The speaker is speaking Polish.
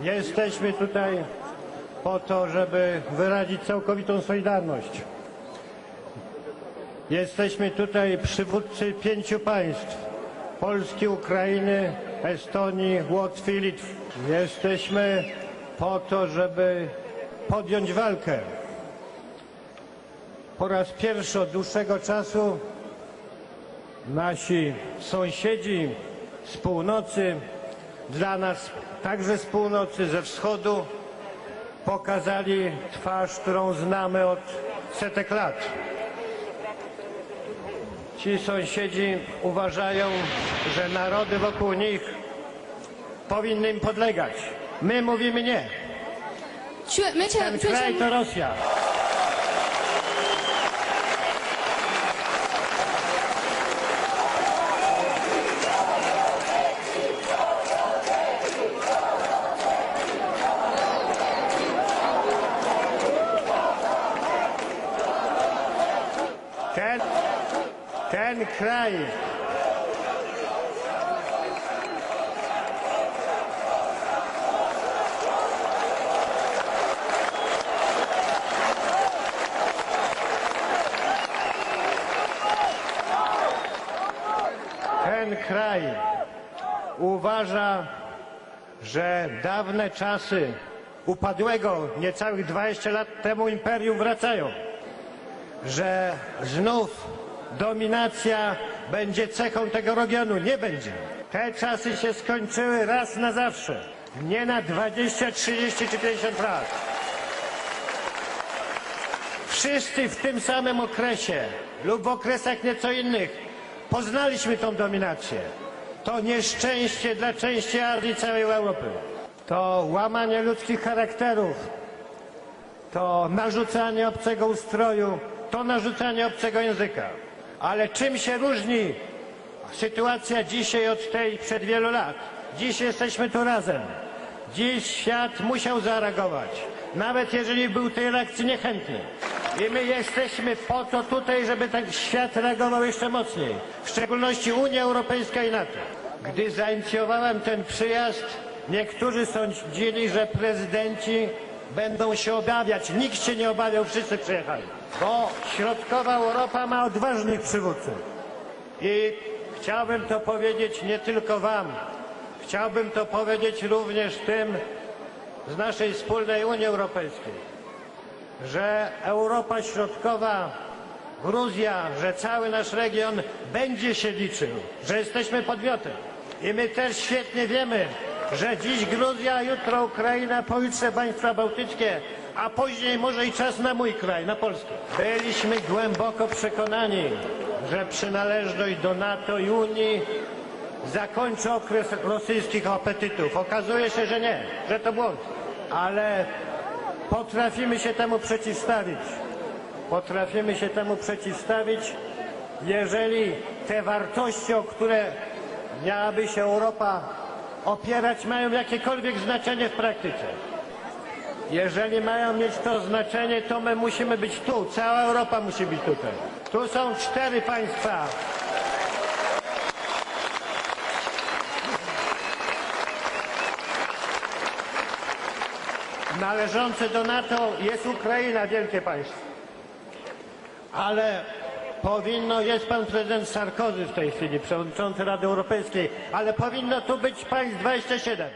Jesteśmy tutaj po to, żeby wyrazić całkowitą solidarność. Jesteśmy tutaj przywódcy pięciu państw. Polski, Ukrainy, Estonii, Łotwy i Litwy. Jesteśmy po to, żeby podjąć walkę. Po raz pierwszy od dłuższego czasu nasi sąsiedzi z północy, dla nas, także z północy, ze wschodu, pokazali twarz, którą znamy od setek lat. Ci sąsiedzi uważają, że narody wokół nich powinny im podlegać. My mówimy nie. Ten kraj to Rosja. Ten, ten kraj. Ten kraj uważa, że dawne czasy upadłego niecałych 20 lat temu imperium wracają, że znów dominacja będzie cechą tego regionu. Nie będzie. Te czasy się skończyły raz na zawsze. Nie na 20, 30 czy 50 lat. Wszyscy w tym samym okresie lub w okresach nieco innych poznaliśmy tą dominację. To nieszczęście dla części armii całej Europy. To łamanie ludzkich charakterów. To narzucanie obcego ustroju. To narzucanie obcego języka. Ale czym się różni sytuacja dzisiaj od tej przed wielu lat? Dziś jesteśmy tu razem. Dziś świat musiał zareagować. Nawet jeżeli był tej reakcji niechętny. I my jesteśmy po to tutaj, żeby ten świat reagował jeszcze mocniej. W szczególności Unia Europejska i NATO. Gdy zainicjowałem ten przyjazd, niektórzy sądzili, że prezydenci będą się obawiać. Nikt się nie obawiał, wszyscy przyjechali. Bo środkowa Europa ma odważnych przywódców. I chciałbym to powiedzieć nie tylko wam. Chciałbym to powiedzieć również tym z naszej wspólnej Unii Europejskiej że Europa Środkowa, Gruzja, że cały nasz region będzie się liczył, że jesteśmy podmiotem. I my też świetnie wiemy, że dziś Gruzja, jutro Ukraina, pojutrze państwa bałtyckie, a później może i czas na mój kraj, na Polskę. Byliśmy głęboko przekonani, że przynależność do NATO i Unii zakończy okres rosyjskich apetytów. Okazuje się, że nie, że to błąd. Ale potrafimy się temu przeciwstawić. Potrafimy się temu przeciwstawić, jeżeli te wartości, o które miałaby się Europa opierać, mają jakiekolwiek znaczenie w praktyce. Jeżeli mają mieć to znaczenie, to my musimy być tu. Cała Europa musi być tutaj. Tu są cztery państwa. Należące do NATO jest Ukraina, wielkie państwo. Ale powinno, jest pan prezydent Sarkozy w tej chwili, przewodniczący Rady Europejskiej, ale powinno tu być państw 27.